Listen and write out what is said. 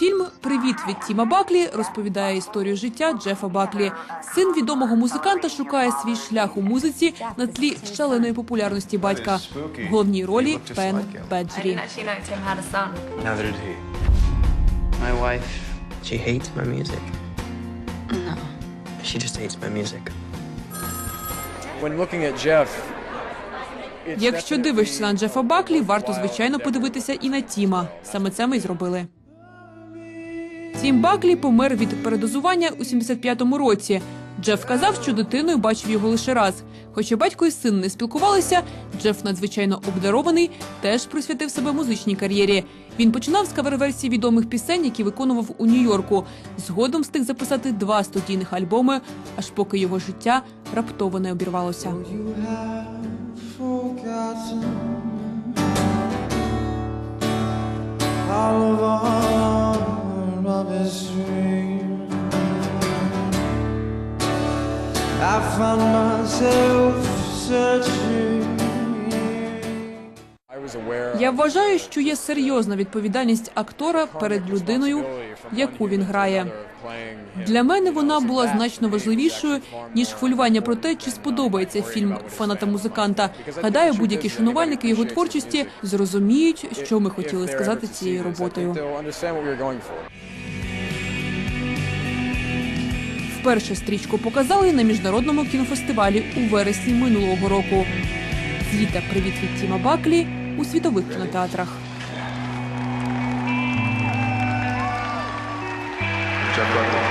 Фільм Привіт від Тіма Баклі розповідає історію життя Джефа Баклі. Син відомого музиканта шукає свій шлях у музиці на тлі шаленої популярності батька. В головній ролі Пен Беджрі. she hates my music. No. She just hates my music. When looking at Jeff, Якщо дивишся на Джефа Баклі, варто звичайно подивитися і на Тіма. Саме це ми й зробили. Тім Баклі помер від передозування у 75-му році. Джеф казав, що дитиною бачив його лише раз. Хоча батько і син не спілкувалися, Джеф надзвичайно обдарований, теж присвятив себе музичній кар'єрі. Він починав з кавер-версій відомих пісень, які виконував у Нью-Йорку. Згодом встиг записати два студійних альбоми, аж поки його життя раптово не обірвалося. I found myself searching. I was aware Я вважаю, що є серйозна відповідальність актора перед людиною, яку він грає. Для мене вона була значно важливішою ніж хвилювання про те, чи сподобається фільм фаната музиканта. Гадаю, будь-які шанувальники його творчості зрозуміють, що ми хотіли сказати цією роботою. Вперше стрічку показали на міжнародному кінофестивалі у вересні минулого року. Звіта привіт від Тіма Баклі у світових кінотеатрах. Buckley